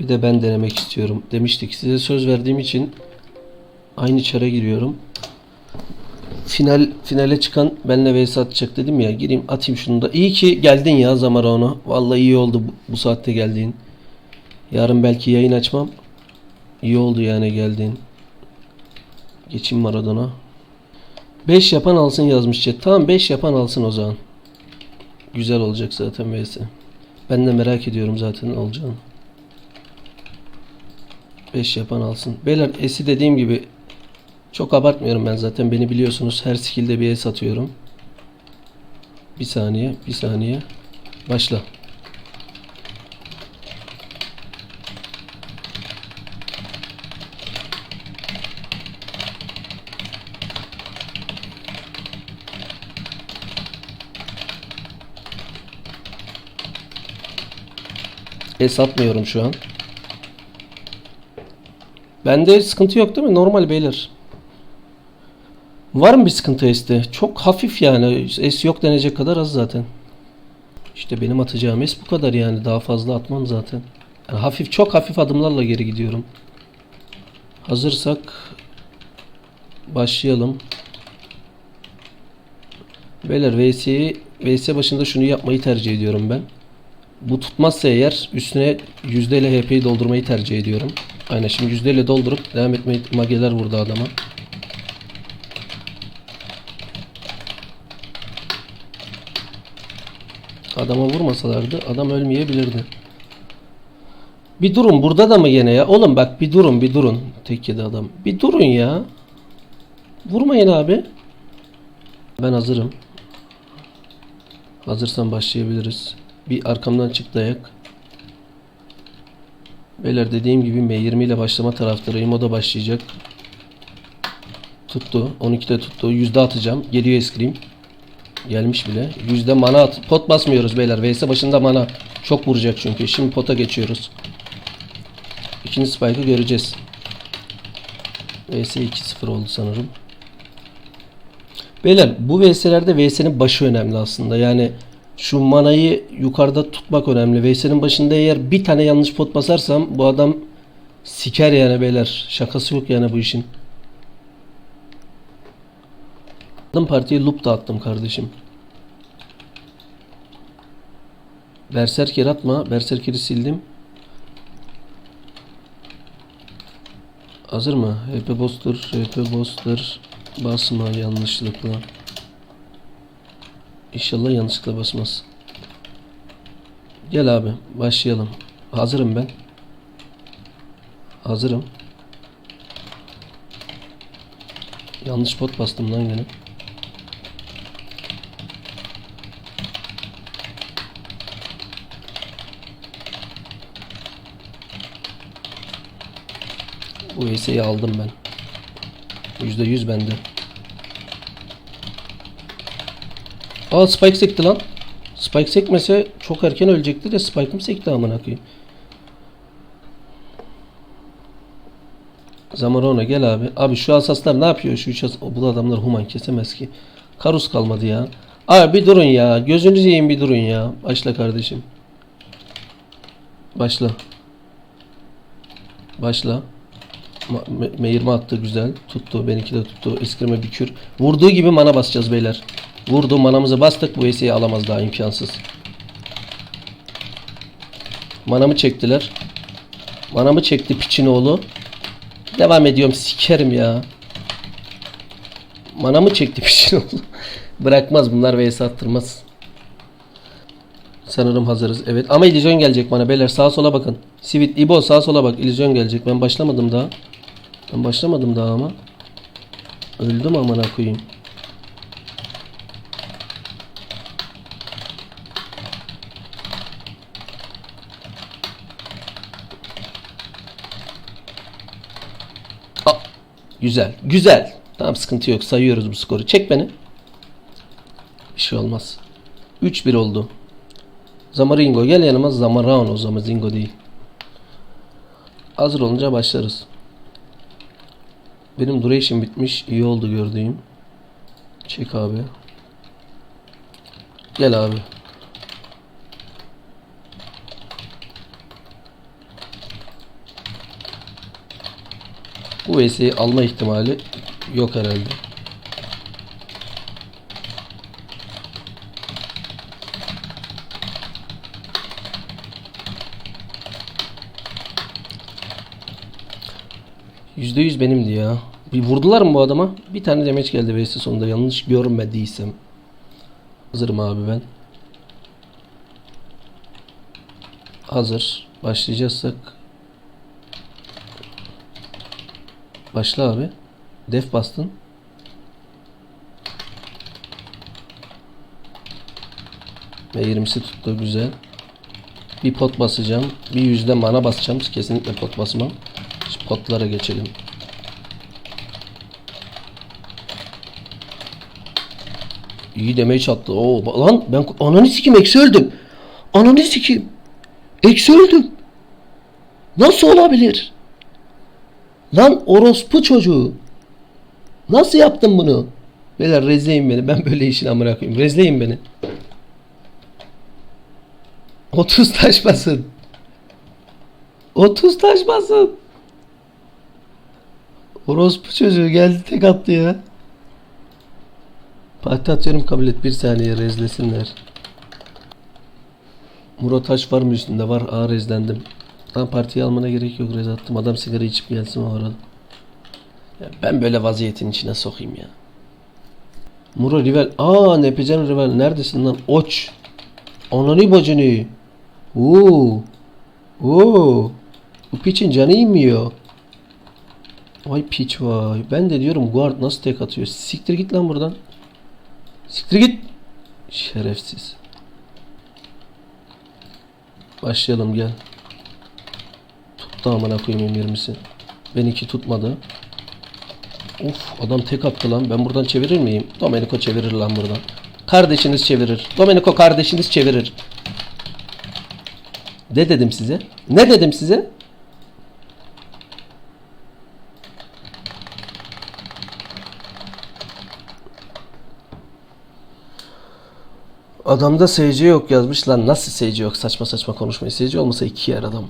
Bir de ben denemek istiyorum. Demiştik size söz verdiğim için aynı çara giriyorum. Final finale çıkan benle vs atacak dedim ya. Gireyim atayım şunu da. İyi ki geldin ya Zamara Vallahi iyi oldu bu, bu saatte geldiğin. Yarın belki yayın açmam. İyi oldu yani geldiğin. Geçeyim Maradona. 5 yapan alsın yazmış chat. Tamam 5 yapan alsın o zaman. Güzel olacak zaten vs. Ben de merak ediyorum zaten olacağını. 5 yapan alsın. Beyler esi dediğim gibi çok abartmıyorum ben zaten. Beni biliyorsunuz. Her skill'de bir es atıyorum. Bir saniye, bir saniye. Başla. Es atmıyorum şu an. Bende sıkıntı yok değil mi? Normal beyler. Var mı bir sıkıntı S'te? Çok hafif yani. S yok denecek kadar az zaten. İşte benim atacağım S bu kadar yani. Daha fazla atmam zaten. Yani hafif çok hafif adımlarla geri gidiyorum. Hazırsak başlayalım. Beyler VS'yi VS başında şunu yapmayı tercih ediyorum ben. Bu tutmazsa eğer üstüne HP'yi doldurmayı tercih ediyorum. Aynen şimdi yüzdeyle doldurup devam etmeyi mageler vurdu adama. Adama vurmasalardı adam ölmeyebilirdi. Bir durun burada da mı gene ya? Oğlum bak bir durun bir durun. Tek yedi adam. Bir durun ya. Vurmayın abi. Ben hazırım. Hazırsan başlayabiliriz. Bir arkamdan çık dayak. Beyler dediğim gibi M20 ile başlama taraftarıyım. O da başlayacak. Tuttu. 12'de tuttu. Yüzde atacağım. Geliyor eskrim. Gelmiş bile. Yüzde mana at. Pot basmıyoruz beyler. VS başında mana. Çok vuracak çünkü. Şimdi pota geçiyoruz. İkinci spike'ı göreceğiz. VS 2-0 oldu sanırım. Beyler bu VS'lerde VS'nin başı önemli aslında. Yani şu manayı yukarıda tutmak önemli. VS'nin başında eğer bir tane yanlış pot basarsam bu adam siker yani beyler. Şakası yok yani bu işin. Attım partiye loop da attım kardeşim. Berserker atma. Berserker'i sildim. Hazır mı? HP Booster, HP Booster basma yanlışlıkla. İnşallah yanlışlıkla basmaz. Gel abi başlayalım. Hazırım ben. Hazırım. Yanlış pot bastım lan gene. VS'yi aldım ben. %100 bende. Aa Spike sekti lan. Spike sekmese çok erken ölecekti de Spike'ım sekti amına koyayım. Zamarona gel abi. Abi şu asaslar ne yapıyor şu üç as Bu adamlar human kesemez ki. Karus kalmadı ya. Abi bir durun ya. Gözünüzü yiyin bir durun ya. Başla kardeşim. Başla. Başla. Me- Meyirme attı güzel. Tuttu. Benimki de tuttu. Eskrime bir kür. Vurduğu gibi mana basacağız beyler. Vurdu. Manamızı bastık. Bu eseyi alamaz daha imkansız. Manamı çektiler. Manamı çekti piçin oğlu. Devam ediyorum. Sikerim ya. Manamı çekti piçin oğlu. Bırakmaz bunlar vs attırmaz. Sanırım hazırız. Evet ama illüzyon gelecek bana beyler sağa sola bakın. Sivit İbo sağa sola bak illüzyon gelecek. Ben başlamadım daha. Ben başlamadım daha ama. Öldüm amına koyayım. Aa, güzel. Güzel. Tamam sıkıntı yok. Sayıyoruz bu skoru. Çek beni. Bir şey olmaz. 3-1 oldu. Zamaringo gel yanıma. Zamarano o zaman Zingo değil. Hazır olunca başlarız. Benim duration bitmiş. İyi oldu gördüğüm. Çek abi. Gel abi. Bu VS'yi alma ihtimali yok herhalde. %100 benimdi ya. Bir vurdular mı bu adama? Bir tane demeç geldi VS sonunda yanlış görmediysem. Hazırım abi ben. Hazır. Başlayacaksak. Başla abi. Def bastın. Ve 20'si tuttu güzel. Bir pot basacağım. Bir yüzde mana basacağım. Kesinlikle pot basmam. Şimdi potlara geçelim. İyi demeye çattı. Oo, lan ben ananı sikim eksi öldüm. Ananı sikim. Eksi öldüm. Nasıl olabilir? Lan orospu çocuğu. Nasıl yaptın bunu? Beyler rezleyin beni. Ben böyle işin amına koyayım. Rezleyin beni. 30 taş basın. 30 taş basın. Orospu çocuğu geldi tek attı ya. Parti atıyorum kabul et. Bir saniye rezlesinler. Murat Taş var mı üstünde? Var. Aa rezlendim. Lan partiyi almana gerek yok. Rez attım. Adam sigara içip gelsin o arada. Ya ben böyle vaziyetin içine sokayım ya. Muro Rivel. Aa Nepecan Rivel. Neredesin lan? Oç. Ananı bacını. Oo. Oo. Bu piçin canı inmiyor. Vay piç vay. Ben de diyorum guard nasıl tek atıyor. Siktir git lan buradan. Siktir git. Şerefsiz. Başlayalım gel. Tuttu amına koyayım M20'si. Benimki tutmadı. Of adam tek attı lan. Ben buradan çevirir miyim? Domenico çevirir lan buradan. Kardeşiniz çevirir. Domenico kardeşiniz çevirir. Ne dedim size? Ne dedim size? Adamda SC yok yazmış lan. Nasıl SC yok? Saçma saçma konuşmayın. SC olmasa iki yer adam.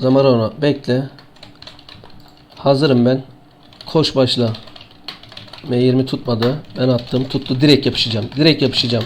Zamarona bekle. Hazırım ben. Koş başla. M20 tutmadı. Ben attım. Tuttu. Direkt yapışacağım. Direkt yapışacağım.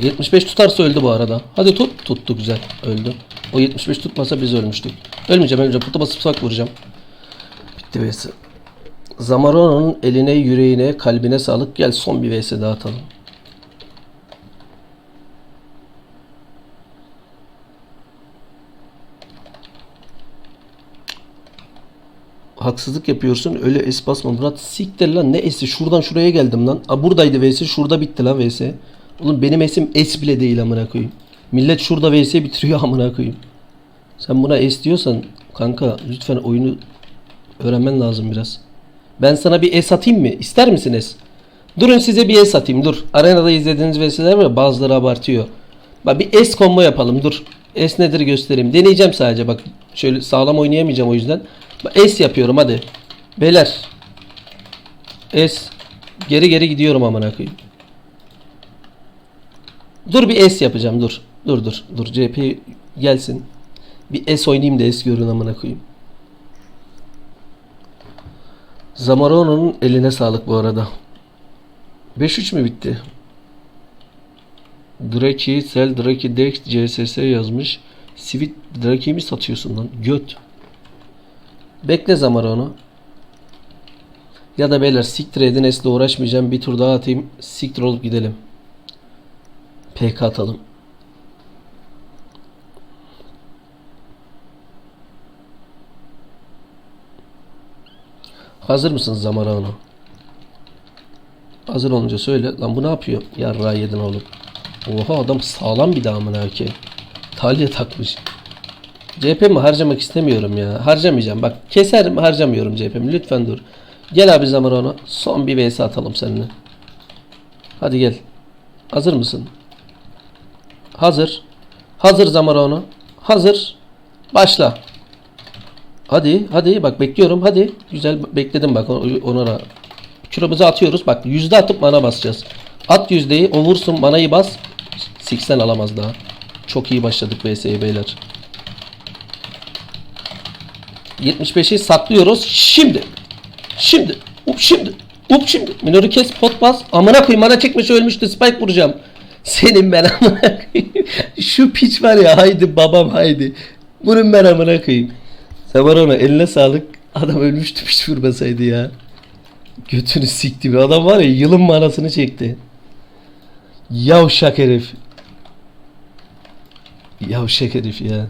...75 tutarsa öldü bu arada. Hadi tut. Tuttu güzel. Öldü. O 75 tutmasa biz ölmüştük. Ölmeyeceğim ölmeyeceğim. Putu basıp sak vuracağım. Bitti vs. Zamarona'nın eline, yüreğine, kalbine sağlık. Gel son bir vs daha atalım. Haksızlık yapıyorsun. Öyle es basma Murat. Siktir lan ne esi? Şuradan şuraya geldim lan. A buradaydı vs. Şurada bitti lan vs. Oğlum benim esim es bile değil amına koyayım. Millet şurada vs bitiriyor amına koyayım. Sen buna es diyorsan kanka lütfen oyunu öğrenmen lazım biraz. Ben sana bir es atayım mı? İster misiniz? Durun size bir es atayım dur. Arenada izlediğiniz vs'ler var bazıları abartıyor. Bak bir es combo yapalım dur. Es nedir göstereyim. Deneyeceğim sadece bak. Şöyle sağlam oynayamayacağım o yüzden. Es yapıyorum hadi. Beyler. Es. Geri geri gidiyorum amına koyayım. Dur bir es yapacağım dur. Dur dur dur CP gelsin. Bir es oynayayım da es görün amına koyayım. Zamarono'nun eline sağlık bu arada. 5-3 mü bitti? Draki, Sel, Draki, Dex, CSS yazmış. Sivit Draki'yi mi satıyorsun lan? Göt. Bekle Zamarono. Ya da beyler siktir edin Es'le uğraşmayacağım. Bir tur daha atayım. Siktir olup gidelim. PK atalım. Hazır mısınız Zamarano? Hazır olunca söyle. Lan bu ne yapıyor? Yarra yedin oğlum. Oha adam sağlam bir damına ki. Talya takmış. CHP'mi harcamak istemiyorum ya. Harcamayacağım. Bak keserim harcamıyorum CHP'mi. Lütfen dur. Gel abi Zamarano. Son bir vs atalım seninle. Hadi gel. Hazır mısın? Hazır. Hazır Zamarano. Hazır. Başla. Hadi hadi bak bekliyorum hadi. Güzel bekledim bak ona da. Kilomuzu atıyoruz. Bak yüzde atıp mana basacağız. At yüzdeyi o vursun manayı bas. 80 alamaz daha. Çok iyi başladık VS'ye beyler. 75'i saklıyoruz. Şimdi. Şimdi. Up şimdi. Up şimdi. Minörü kes pot bas. Amına koyayım bana çekmiş ölmüştü. Spike vuracağım. Senin ben amına. Şu piç var ya haydi babam haydi. Bunun ben amına koyayım. Samarona eline sağlık. Adam ölmüştü piç vurmasaydı ya. Götünü sikti bir adam var ya yılın manasını çekti. Yavşak herif. Yavşak herif ya.